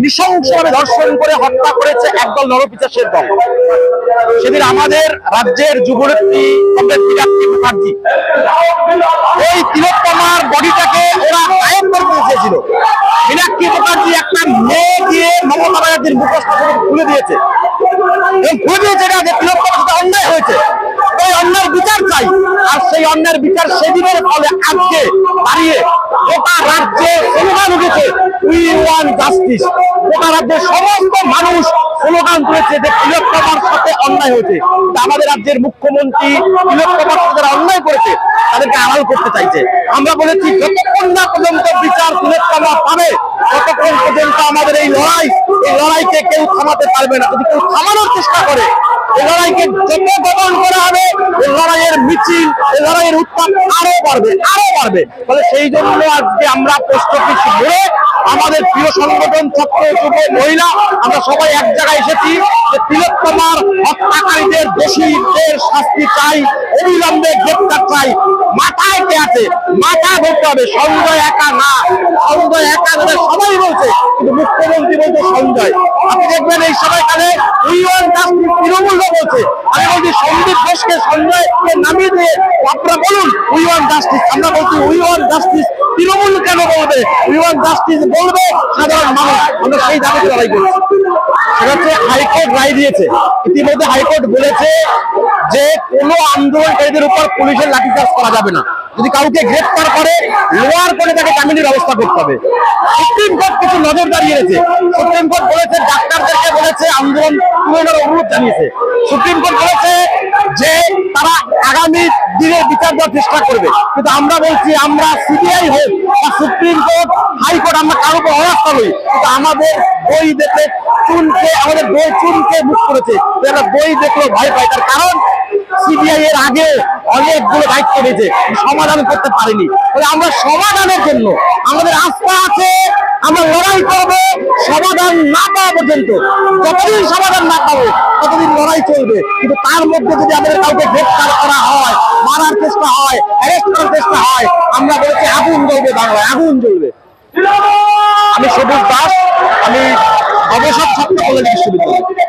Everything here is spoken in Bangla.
নৃশংসভাবে ধর্ষণ করে হত্যা করেছে একদল নরপিচাসের দল সেদিন আমাদের রাজ্যের যুবনেত্রী মুখার্জি, ওই তিলোত্তমার বডিটাকে ওরা গায়েব করতে চেয়েছিল মীনাক্ষী মুখার্জি একটা মেয়ে দিয়ে মমতা ব্যানার্জির থেকে খুলে দিয়েছে। এবং খুলে দিয়েছে এটা যে তিলোত্তমার সাথে অন্যায় হয়েছে। ওই অন্যায় বিচার চাই। আর সেই অন্যায়ের বিচার সেদিনের ফলে আজকে দাঁড়িয়ে গোটা রাজ্যে স্লোগান উঠেছে জাস্টিস গোটা রাজ্যের সমস্ত মানুষ তিলোত্তমার সাথে অন্যায় আমাদের রাজ্যের মুখ্যমন্ত্রী তিলোত্তমার সাথে অন্যায় করেছে আমরা বলেছি আমাদের এই লড়াই, এই লড়াইকে কেউ থামাতে পারবে না। যদি কেউ চেষ্টা করে লড়াইকে দমন করা হবে, এই লড়াইয়ের মিছিল উত্তাপ আরও বাড়বে আরও বাড়বে। ফলে সেই জন্য আজকে আমরা পোস্ট অফিস ঘুরে আমাদের প্রিয় সংগঠন ছাত্র যুব মহিলা, আমরা সবাই এক জায়গায় এসেছি যে তিলোত্তমার হত্যাকারীদের দোষীদের শাস্তি চাই, অবিলম্বে গ্রেপ্তার চাই। কে আছে। মাথা ধরতে হবে। সঞ্জয় একা না। সঞ্জয় একা ধরে সবাই বলছে, কিন্তু মুখ্যমন্ত্রী বলছে সঞ্জয়। আপনি দেখবেন এই সময়কালে তৃণমূল বলছে। আমি বলছি, সন্দীপ ঘোষকে সঞ্জয়কে নামিয়ে দিয়ে আপনারা বলুন উইওয়ান জাস্টিস আমরা বলছি উইওয়ান জাস্টিস তৃণমূল কেন বলবে? উইওয়ান জাস্টিস বলবে সাধারণ মানুষ। আমরা সেই দাবিতে লড়াই করছি। সেটা হচ্ছে হাইকোর্ট রায় দিয়েছে। ইতিমধ্যে হাইকোর্ট বলেছে যে কোনো আন্দোলনকারীদের উপর পুলিশের লাঠিচার্জ করা যাবে না। যদি কাউকে গ্রেফতার করে, লোয়ার করে তাকে জামিনের ব্যবস্থা করতে হবে। সুপ্রিম কোর্ট কিছু নজর দাঁড়িয়েছে সুপ্রিম কোর্ট বলেছে, ডাক্তারদেরকে বলেছে, আন্দোলন তুলে নেওয়ার অনুরোধ জানিয়েছে। সুপ্রিম কোর্ট বলেছে যে, তারা আগামী দিনে বিচার দেওয়ার চেষ্টা করবে। কিন্তু আমরা বলছি, আমরা সিবিআই হোক বা সুপ্রিম কোর্ট, হাইকোর্ট, আমরা কারও উপর অনাস্থা হই কিন্তু আমাদের বই দেখে চুনকে, আমাদের বই চুনকে মুখ করেছে। তো বই দেখল ভয় পায়। তার কারণ সিবিআই এর আগে অনেকগুলো দায়িত্ব নিয়েছে, সমাধান করতে পারেনি। আমরা সমাধানের জন্য, আমাদের আস্থা আছে, আমরা লড়াই করব, সমাধান না পাওয়া পর্যন্ত, যতদিন সমাধান না পাবো, ততদিন লড়াই চলবে। কিন্তু তার মধ্যে যদি আমাদের কাউকে গ্রেফতার করা হয়, মারার চেষ্টা হয় অ্যারেস্ট করার চেষ্টা হয়, আমরা বলছি আগুন জ্বলবে বাংলায়, আগুন জ্বলবে। আমি সবুজ দাস, আমি গবেষক ছাত্র কলেজ বিশ্ববিদ্যালয়।